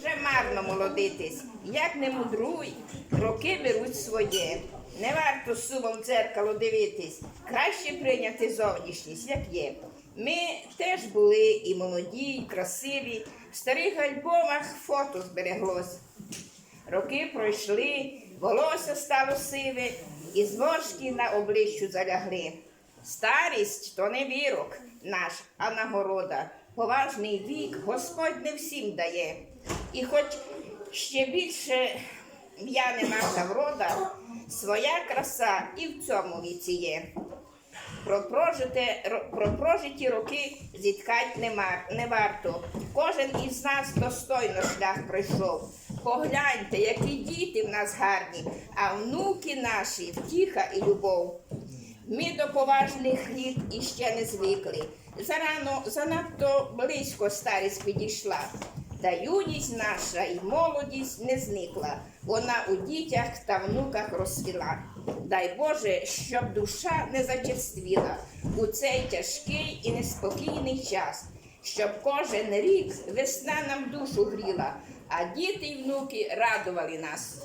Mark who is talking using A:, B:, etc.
A: Вже марно молодитись, як не мудруй, роки беруть своє. Не варто сумом в дзеркало дивитись, краще прийняти зовнішність, як є. Ми теж були і молоді, і красиві. В старих альбомах фото збереглось. Роки пройшли, волосся стало сиве, і зморшки на обличчю залягли. Старість то не вірок наш, а нагорода. Поважний вік Господь не всім дає. І хоч ще більше в'яне наша врода, своя краса і в цьому віці є. Про, прожите, про прожиті роки зіткать нема, не варто. Кожен із нас достойно шлях пройшов. Погляньте, які діти в нас гарні, а внуки наші втіха і любов. Ми до поважних літ іще не звикли. Зарано занадто близько старість підійшла. Та юність наша і молодість не зникла. Вона у дітях та внуках розсвіла. Дай Боже, щоб душа не зачерствіла у цей тяжкий і неспокійний час, щоб кожен рік весна нам душу гріла, а діти й внуки радували нас.